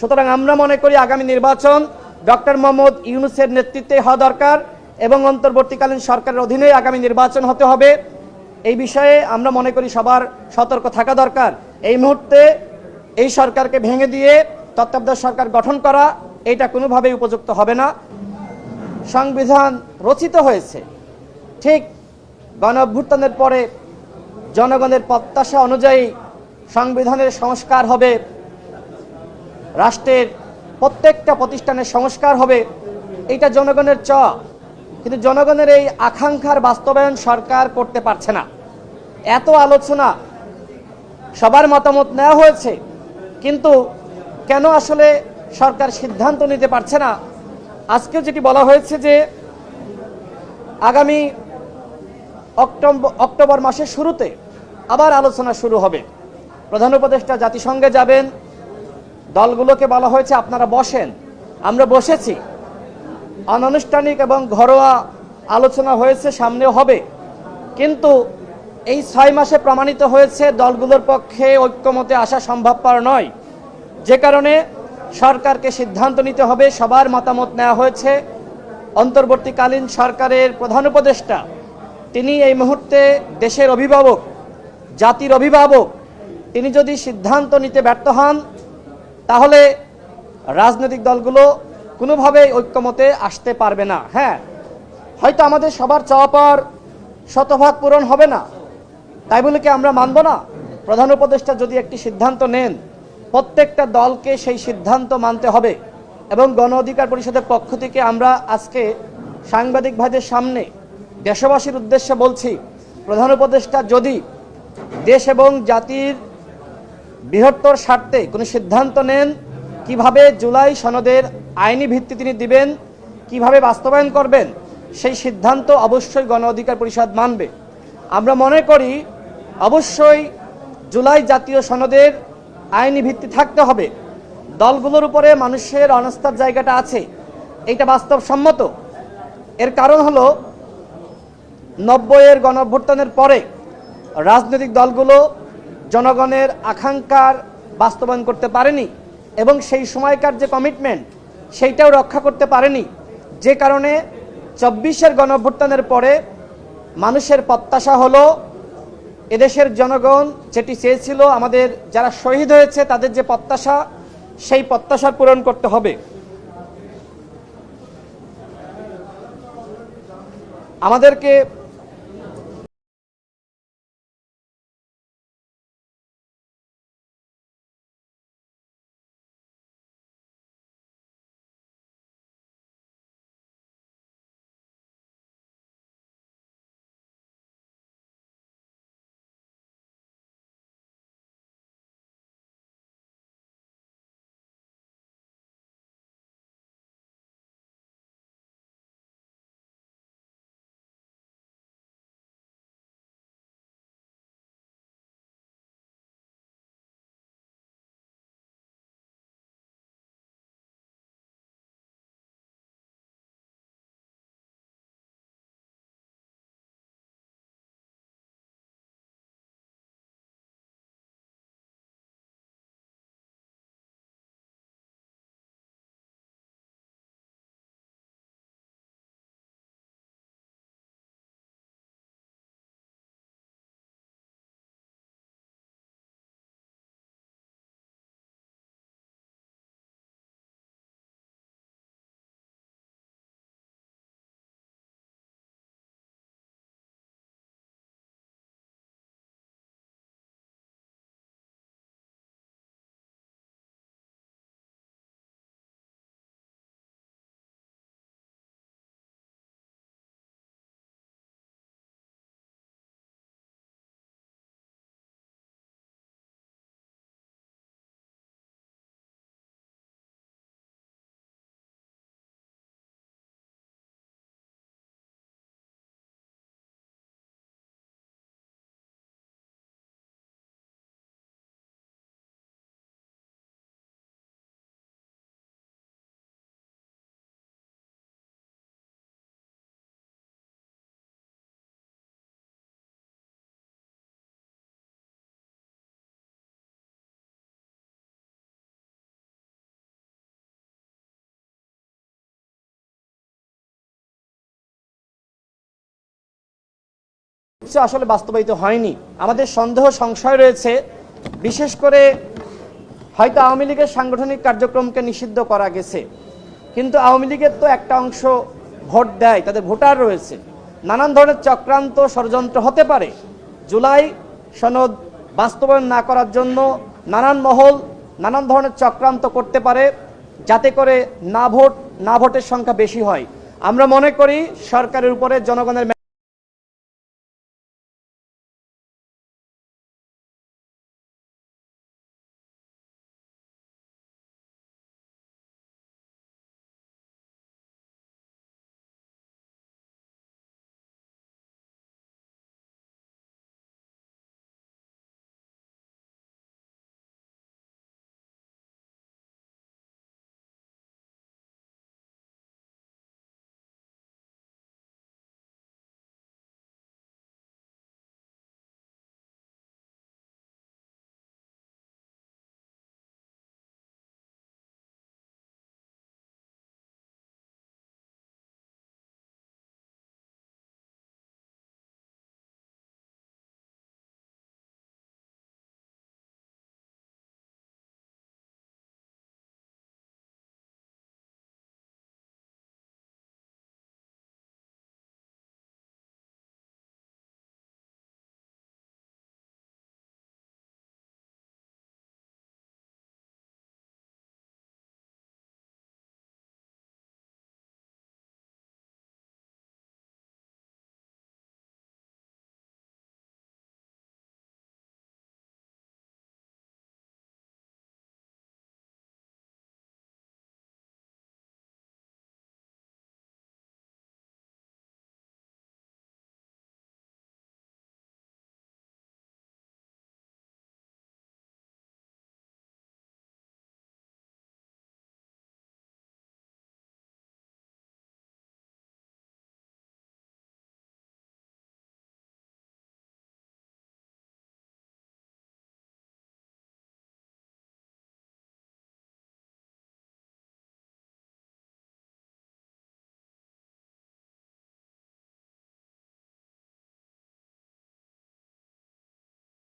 সুতরাং আমরা মনে করি আগামী নির্বাচন ডক্টর মোহাম্মদ ইউনুসের নেতৃত্বে হওয়া দরকার এবং অন্তর্বর্তীকালীন সরকারের অধীনে আগামী নির্বাচন হতে হবে। এই বিষয়ে আমরা মনে করি সবার সতর্ক থাকা দরকার। এই মুহূর্তে এই সরকারকে ভেঙে দিয়ে তত্ত্বাবধায়ক সরকার গঠন করা, এটা কোনোভাবেই উপযুক্ত হবে না। সংবিধান রচিত হয়েছে। ঠিক গণ অভ্যুত্থানের পরে জনগণের প্রত্যাশা অনুযায়ী সংবিধানের সংস্কার হবে। রাষ্ট্রের প্রত্যেকটা প্রতিষ্ঠানের সংস্কার হবে, এটা জনগণের চ। কিন্তু জনগণের এই আকাঙ্ক্ষার বাস্তবায়ন সরকার করতে পারছে না। এত আলোচনা সবার মতামত নেওয়া হয়েছে, কিন্তু কেন আসলে সরকার সিদ্ধান্ত নিতে পারছে না? আজকেও যেটি বলা হয়েছে যে, আগামী অক্টোবর অক্টোবর মাসের শুরুতে আবার আলোচনা শুরু হবে। প্রধান উপদেষ্টা জাতিসংঘে যাবেন দলগুলোকে বলা হয়েছে আপনারা বসেন। আমরা বসেছি। অনানুষ্ঠানিক এবং ঘরোয়া আলোচনা হয়েছে, সামনেও হবে। কিন্তু এই ছয় মাসে প্রমাণিত হয়েছে দলগুলোর পক্ষে ঐক্যমতে আসা সম্ভবপর নয়। যে কারণে সরকারকে সিদ্ধান্ত নিতে হবে, সবার মতামত নেওয়া হয়েছে। অন্তর্বর্তীকালীন সরকারের প্রধান উপদেষ্টা, তিনি এই মুহূর্তে দেশের অভিভাবক, জাতির অভিভাবক, তিনি যদি সিদ্ধান্ত নিতে ব্যর্থ হন তাহলে রাজনৈতিক দলগুলো কোনোভাবেই ঐক্যমতে আসতে পারবে না হ্যাঁ? হয়তো আমাদের সবার চাওয়া পাওয়ার শতভাগ পূরণ হবে না, তাই বলে কি আমরা মানব না? প্রধান উপদেষ্টা যদি একটি সিদ্ধান্ত নেন, প্রত্যেকটা দলকে সেই সিদ্ধান্ত মানতে হবে এবং গণ অধিকার পরিষদের পক্ষ থেকে আমরা আজকে সাংবাদিক ভাইদের সামনে দেশবাসীর উদ্দেশ্যে বলছি, প্রধান উপদেষ্টা যদি দেশ এবং জাতির বৃহত্তর স্বার্থে কোনো সিদ্ধান্ত নেন, কীভাবে জুলাই সনদের আইনি ভিত্তি তিনি দিবেন, কীভাবে বাস্তবায়ন করবেন, সেই সিদ্ধান্ত অবশ্যই গণ অধিকার পরিষদ মানবে। আমরা মনে করি, অবশ্যই জুলাই জাতীয় সনদের আইনি ভিত্তি থাকতে হবে। দলগুলোর উপরে মানুষের অনাস্থার জায়গাটা আছে, এটা বাস্তবসম্মত। এর কারণ হলো, নব্বইয়ের গণ অভ্যুত্থানের পরে রাজনৈতিক দলগুলো জনগণের আকাঙ্ক্ষার বাস্তবায়ন করতে পারেনি এবং সেই সময়কার যে কমিটমেন্ট সেইটাও রক্ষা করতে পারেনি। যে কারণে চব্বিশের গণ অভ্যুত্থানের পরে মানুষের প্রত্যাশা হলো, এদেশের জনগণ যেটি চেয়েছিল, আমাদের যারা শহীদ হয়েছে, তাদের যে প্রত্যাশা, সেই প্রত্যাশা পূরণ করতে হবে। আমাদেরকে কিছু আসলে বাস্তবায়িত হয়নি। আমাদের সন্দেহ, সংশয় রয়েছে। বিশেষ করে হয়তো আওয়ামী লীগের সাংগঠনিক কার্যক্রমকে নিষিদ্ধ করা গেছে। কিন্তু আওয়ামী লীগের তো একটা অংশ ভোট দেয়, তাদের ভোটার রয়েছে। নানান ধরনের চক্রান্ত, ষড়যন্ত্র হতে পারে। জুলাই সনদ বাস্তবায়ন না করার জন্য নানান মহল, নানান ধরনের চক্রান্ত করতে পারে, যাতে করে না ভোট, না ভোটের সংখ্যা বেশি হয়। আমরা মনে করি সরকারের উপরে জনগণের